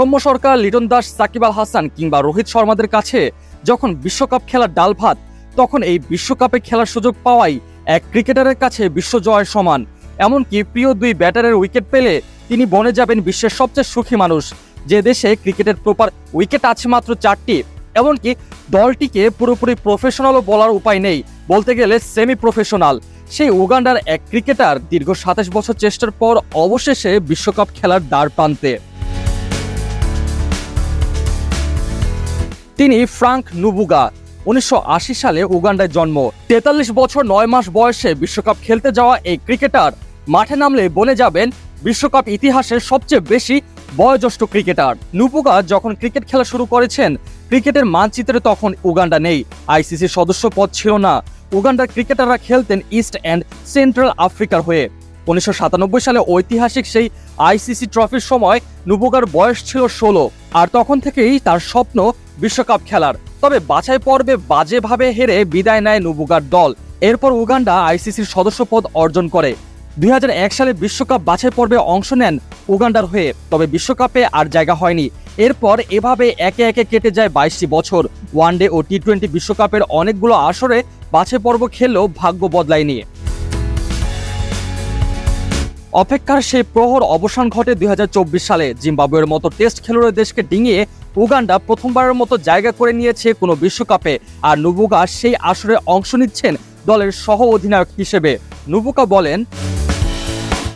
সৌম্য সরকার, লিটন দাস, সাকিব আল হাসান কিংবা রোহিত শর্মাদের কাছে যখন বিশ্বকাপ খেলার ডাল ভাত, তখন এই বিশ্বকাপে খেলার সুযোগ পাওয়াই এক ক্রিকেটারের কাছে বিশ্বজয়ের সমান। এমনকি প্রিয় দুই ব্যাটারের উইকেট পেলে তিনি বনে যাবেন বিশ্বের সবচেয়ে সুখী মানুষ। যে দেশে ক্রিকেটের প্রপার উইকেট আছে মাত্র চারটি, এমনকি দলটিকে পুরোপুরি প্রফেশনালও বলার উপায় নেই, বলতে গেলে সেমি প্রফেশনাল সেই উগান্ডার এক ক্রিকেটার দীর্ঘ সাতাশ বছর চেষ্টার পর অবশেষে বিশ্বকাপ খেলার দ্বার প্রান্তে। তিনি ফ্রাঙ্ক নুবুগা, উনিশশো আশি সালে উগান্ডায় জন্ম। তেতাল্লিশ বছর নয় মাস বয়সে বিশ্বকাপ খেলতে যাওয়া এই ক্রিকেটার মাঠে নামলে বনে যাবেন বিশ্বকাপ ইতিহাসের সবচেয়ে বেশি বয়োজ্যেষ্ঠ ক্রিকেটার। নুপুগা যখন ক্রিকেট খেলা শুরু করেছেন, ক্রিকেটের মানচিত্রে তখন উগান্ডা নেই। আইসিসির সদস্য পদ ছিল না। উগান্ডার ক্রিকেটাররা খেলতেন ইস্ট অ্যান্ড সেন্ট্রাল আফ্রিকার হয়ে। উনিশশো সাতানব্বই সালে ঐতিহাসিক সেই আইসিসি ট্রফির সময় নুবুগার বয়স ছিল ষোলো, আর তখন থেকেই তার স্বপ্ন বিশ্বকাপ খেলার। তবে বাছাই পর্বে বাজেভাবে হেরে বিদায় নেয় নুবুগার দল। এরপর উগান্ডা আইসিসির সদস্যপদ অর্জন করে। দুই হাজার এক সালে বিশ্বকাপ বাছাই পর্বে অংশ নেন উগান্ডার হয়ে, তবে বিশ্বকাপে আর জায়গা হয়নি। এরপর এভাবে একে একে কেটে যায় বাইশটি বছর। ওয়ানডে ও টি টোয়েন্টি বিশ্বকাপের অনেকগুলো আসরে বাছাই পর্ব খেললেও ভাগ্য বদলায়নি। অপেক্ষার সেই প্রহর অবসান ঘটে দু হাজার চব্বিশ সালে। জিম্বাবুয়ের মতো টেস্ট খেলুড়ে দেশকে ডিঙিয়ে উগান্ডা প্রথমবারের মতো জায়গা করে নিয়েছে কোনো বিশ্বকাপে। আর নুবুগা সেই আসরে অংশ নিচ্ছেন দলের সহ অধিনায়ক হিসেবে। নুবুকা বলেন,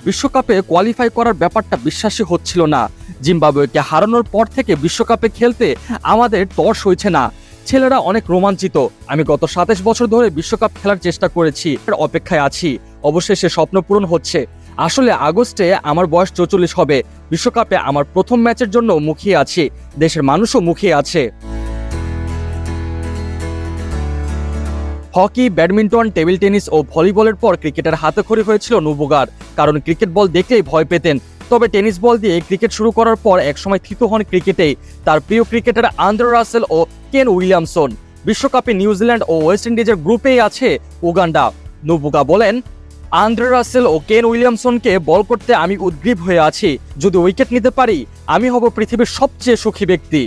বিশ্বকাপে কোয়ালিফাই করার ব্যাপারটা বিশ্বাসী হচ্ছিল না। জিম্বাবুয়েকে হারানোর পর থেকে বিশ্বকাপে খেলতে আমাদের তর সইছে না। ছেলেরা অনেক রোমাঞ্চিত। আমি গত সাতাশ বছর ধরে বিশ্বকাপ খেলার চেষ্টা করেছি, অপেক্ষায় আছি। অবশেষে স্বপ্ন পূরণ হচ্ছে। আসলে আগস্টে আমার বয়স চৌচল্লিশ হবে। বিশ্বকাপে আমার প্রথম ম্যাচের জন্য মুখিয়ে আছি। দেশের মানুষও মুখিয়ে আছে। হকি, ব্যাডমিন্টন, টেবিল টেনিস ও ভলিবলের পর ক্রিকেটের হাতেখড়ি হয়েছিল নুবুগার। কারণ ক্রিকেট বল দেখলেই ভয় পেতেন। তবে টেনিস বল দিয়ে ক্রিকেট শুরু করার পর একসময় থিত হন ক্রিকেটেই তার প্রিয় ক্রিকেটার আন্দ্রে রাসেল ও কেন উইলিয়ামসন। বিশ্বকাপে নিউজিল্যান্ড ও ওয়েস্ট ইন্ডিজের গ্রুপেই আছে উগান্ডা। নুবুগা বলেন আন্দ্রে রাসেল ও কেন উইলিয়ামসনকে বল করতে আমি উদ্গ্রীব হয়ে আছি। যদি উইকেট নিতে পারি, আমি হব পৃথিবীর সবচেয়ে সুখী ব্যক্তি।